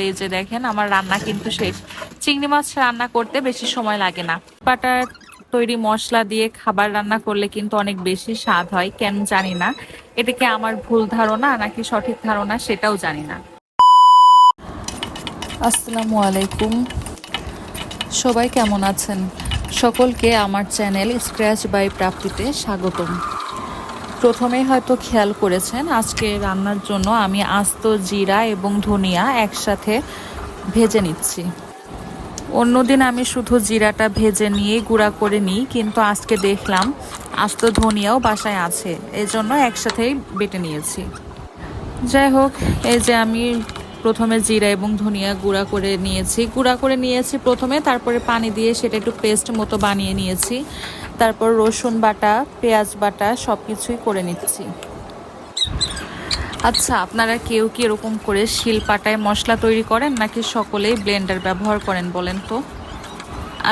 তারপরে এই যে দেখেন, আমার রান্না কিন্তু শেষ। চিংড়ি মাছ রান্না করতে বেশি সময় লাগে না। বাটার তৈরি মশলা দিয়ে খাবার রান্না করলে কিন্তু অনেক বেশি স্বাদ হয়, কেন জানি না। এটা কি আমার ভুল ধারণা নাকি সঠিক ধারণা সেটাও জানি না। আসসালামু আলাইকুম। সবাই কেমন আছেন? সকলকে আমার চ্যানেল স্ক্র্যাচ বাই প্রাপ্তিতে স্বাগতম। প্রথমেই হয়তো খেয়াল করেছেন, আজকে রান্নার জন্য আমি আস্ত জিরা এবং ধনিয়া একসাথে ভেজে নিচ্ছি। অন্যদিন আমি শুধু জিরাটা ভেজে নিয়ে গুঁড়া করে নিই, কিন্তু আজকে দেখলাম আস্ত ধনিয়াও বাসায় আছে, এজন্য জন্য একসাথেই বেটে নিয়েছি। যাই হোক, এই যে আমি প্রথমে জিরা এবং ধনিয়া গুঁড়া করে নিয়েছি। গুঁড়া করে নিয়েছি প্রথমে, তারপরে পানি দিয়ে সেটা একটু পেস্ট মতো বানিয়ে নিয়েছি। তারপর রসুন বাটা, পেঁয়াজ বাটা সব কিছুই করে নিচ্ছি। আচ্ছা আপনারা কেউ কি এরকম করে শিলপাটায় মশলা তৈরি করেন নাকি সকলেই ব্লেন্ডার ব্যবহার করেন বলেন তো?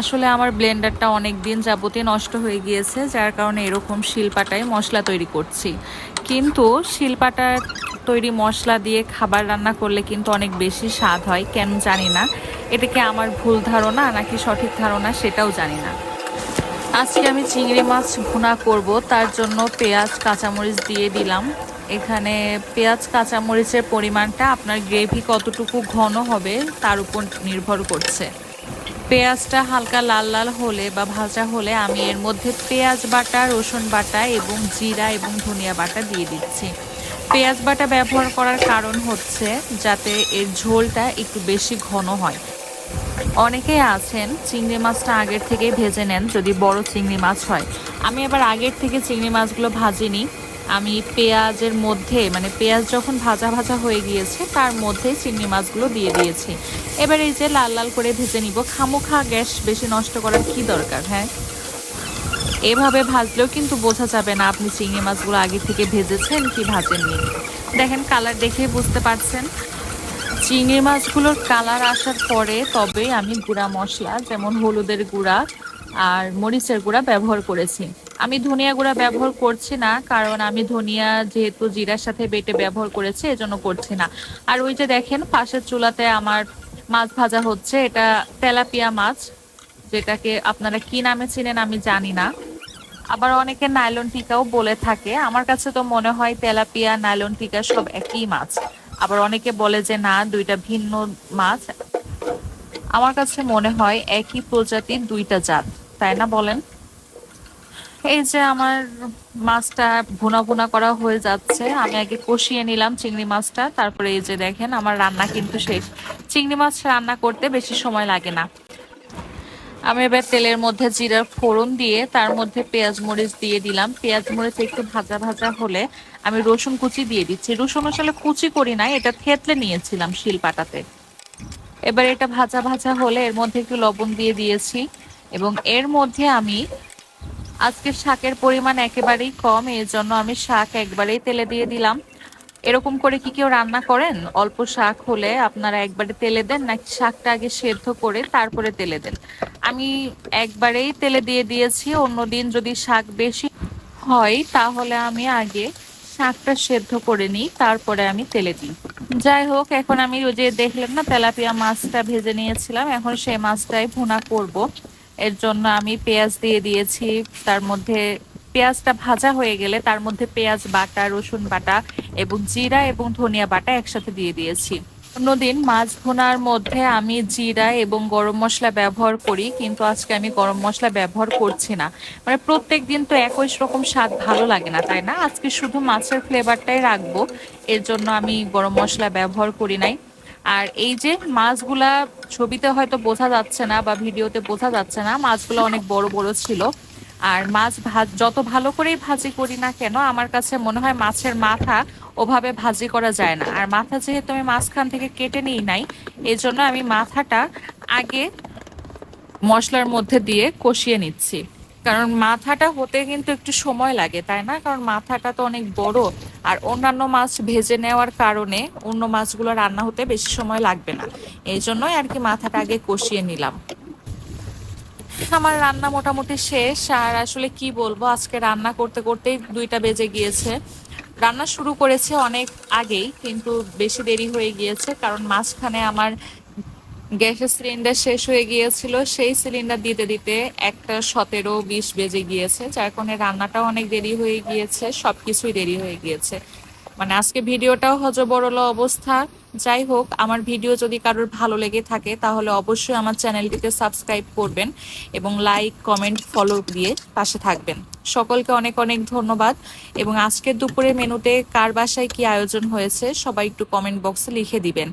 আসলে আমার ব্লেন্ডারটা অনেক দিন যাবতীয় নষ্ট হয়ে গিয়েছে, যার কারণে এরকম শিলপাটায় মশলা তৈরি করছি। কিন্তু শিলপাটার তৈরি মশলা দিয়ে খাবার রান্না করলে কিন্তু অনেক বেশি স্বাদ হয়, কেন জানি না। এটা কি আমার ভুল ধারণা নাকি সঠিক ধারণা সেটাও জানি না। আজকে আমি চিংড়ি মাছ ভুনা করব, তার জন্য পেঁয়াজ, কাঁচামরিচ দিয়ে দিলাম। এখানে পেঁয়াজ, কাঁচামরিচের পরিমাণটা আপনার গ্রেভি কতটুকু ঘন হবে তার উপর নির্ভর করছে। পেঁয়াজটা হালকা লাল লাল হলে বা ভাজা হলে আমি এর মধ্যে পেঁয়াজ বাটা, রসুন বাটা এবং জিরা এবং ধনিয়া বাটা দিয়ে দিচ্ছি। পেঁয়াজ বাটা ব্যবহার করার কারণ হচ্ছে যাতে এর ঝোলটা একটু বেশি ঘন হয়। অনেকেই আছেন, চিংড়ি মাছটা আগের থেকেই ভেজে নেন, যদি বড় চিংড়ি মাছ হয়। আমি আবার আগের থেকে চিংড়ি মাছগুলো ভাজিনি। আমি পেঁয়াজের মধ্যে মানে পেঁয়াজ যখন ভাজা ভাজা হয়ে গিয়েছে, তার মধ্যে চিংড়ি মাছগুলো দিয়ে দিয়েছি। এবার এই যে লাল লাল করে ভেজে নিব। খামোখা গ্যাস বেশি নষ্ট করার কি দরকার হ্যাঁ? এভাবে ভাজলেও কিন্তু বোঝা যাবে না আপনি চিংড়ি মাছগুলো আগে থেকে ভেজেছেন কি ভাজেননি। দেখেন কালার দেখেই বুঝতে পারছেন। চিংড়ি মাছগুলোর কালার আসার পরে তবে আমি গুঁড়া মশলা, যেমন হলুদের গুঁড়া আর মরিচের গুঁড়া ব্যবহার করেছি। আমি ধনিয়া গুঁড়া ব্যবহার করছি না, কারণ আমি ধনিয়া যেহেতু জিরার সাথে বেটে ব্যবহার করেছি, এজন্য করছি না। আর ওই যে দেখেন, পাশের চুলাতে আমার মাছ ভাজা হচ্ছে, এটা তেলাপিয়া মাছ, যেটাকে আপনারা কি নামে চিনেন আমি জানি না। আবার অনেকে নাইলন টিকাও বলে থাকে, আমার কাছে তো মনে হয় তেলাপিয়া, নাইলন টিকা সব একই মাছ। আবার অনেকে বলে যে না, দুইটা ভিন্ন মাছ। আমার কাছে মনে হয় একই প্রজাতির দুইটা জাত, তাই না বলেন? এই যে আমার মাছটা ভুনা ভুনা করা হয়ে যাচ্ছে, আমি আগে কষিয়ে নিলাম চিংড়ি মাছটা, তারপরে এই যে দেখেন আমার রান্না কিন্তু শেষ। চিংড়ি মাছ রান্না করতে বেশি সময় লাগে না। আমি এবার তেলের মধ্যে জিরার ফোড়ন দিয়ে তার মধ্যে পেঁয়াজ মরিচ দিয়ে দিলাম। পেঁয়াজ মরিচ একটু ভাজা ভাজা হলে আমি রসুন কুচি দিয়ে দিচ্ছি। রসুন আসলে কুচি করি নাই এটা থেতলে নিয়েছিলাম শিল পাটাতে এবার এটা ভাজা ভাজা হলে এর মধ্যে একটু লবণ দিয়ে দিয়েছি এবং এর মধ্যে আমি আজকে শাকের পরিমাণ একেবারেই কম, এর জন্য আমি শাক একবারেই তেলে দিয়ে দিলাম। এরকম করে কি কেউ রান্না করেন? অল্প শাক হলে আপনারা একবারে তেলে দেন, নাকি শাকটা আগে সেদ্ধ করে তারপরে তেলে দেন? আমি একবারেই তেলে দিয়ে দিয়েছি অন্যদিন যদি শাক বেশি হয়, তাহলে আমি আগে শাকটা সেদ্ধ করে নিই, তারপরে আমি তেলে দিই। যাই হোক, এখন আমি ওই যে দেখলাম না, তেলাপিয়া মাছটা ভেজে নিয়েছিলাম, এখন সেই মাছটাই ভুনা করব। এর জন্য আমি পেঁয়াজ দিয়ে দিয়েছি। তার মধ্যে পেঁয়াজটা ভাজা হয়ে গেলে তার মধ্যে পেঁয়াজ বাটা, রসুন বাটা এবং জিরা এবং ধনিয়া বাটা একসাথে দিয়ে দিয়েছি। অন্যদিন মাছ ভুনার মধ্যে আমি জিরা এবং গরম মশলা ব্যবহার করি, কিন্তু আজকে আমি গরম মশলা ব্যবহার করছি না। মানে প্রত্যেক দিন তো একই রকম স্বাদ ভালো লাগে না, তাই না? আজকে শুধু মাছের ফ্লেভারটাই রাখব, এর জন্য আমি গরম মশলা ব্যবহার করি নাই। আর এই যে মাছগুলা ছবিতে হয়তো বোঝা যাচ্ছে না বা ভিডিওতে বোঝা যাচ্ছে না, মাছগুলো অনেক বড় বড় ছিল। আর মাছ ভাজ, যত ভালো করেই ভাজি করি না কেন, আমার কাছে মনে হয় মাছের মাথা ওভাবে ভাজি করা যায় না। আর মাথা যেহেতু আমি মাঝখান থেকে কেটে নিই নাই এই জন্য আমি মাথাটা আগে মশলার মধ্যে দিয়ে কষিয়ে নিচ্ছি। কারণ মাথাটা হতে কিন্তু একটু সময় লাগে, তাই না? কারণ মাথাটা তো অনেক বড়। আর অন্যান্য মাছ ভেজে নেওয়ার কারণে অন্য মাছগুলো রান্না হতে বেশি সময় লাগবে না। এই জন্যই আর কি মাথাটা আগে কষিয়ে নিলাম। আমার রান্না মোটামুটি শেষ। আর আসলে কি বলব, আজকে রান্না করতে করতেই দুইটা বেজে গিয়েছে। রান্না শুরু করেছে অনেক আগেই, কিন্তু বেশি দেরি হয়ে গিয়েছে। কারণ মাঝখানে আমার গ্যাসের সিলিন্ডার শেষ হয়ে গিয়েছিল, সেই সিলিন্ডার দিতে দিতে একটা সতেরো বিশ বেজে গিয়েছে। যার কারণে রান্নাটাও অনেক দেরি হয়ে গিয়েছে সব কিছুই দেরি হয়ে গিয়েছে। মানে আজকে ভিডিওটাও হজবরল অবস্থা। যাই হোক, আমার ভিডিও যদি কারোর ভালো লেগে থাকে, তাহলে অবশ্যই আমার চ্যানেলটিকে সাবস্ক্রাইব করবেন এবং লাইক, কমেন্ট, ফলো দিয়ে পাশে থাকবেন। সকলকে অনেক অনেক ধন্যবাদ। এবং আজকের দুপুরের মেনুতে কার বাসায় কি আয়োজন হয়েছে, সবাই একটু কমেন্ট বক্সে লিখে দিবেন।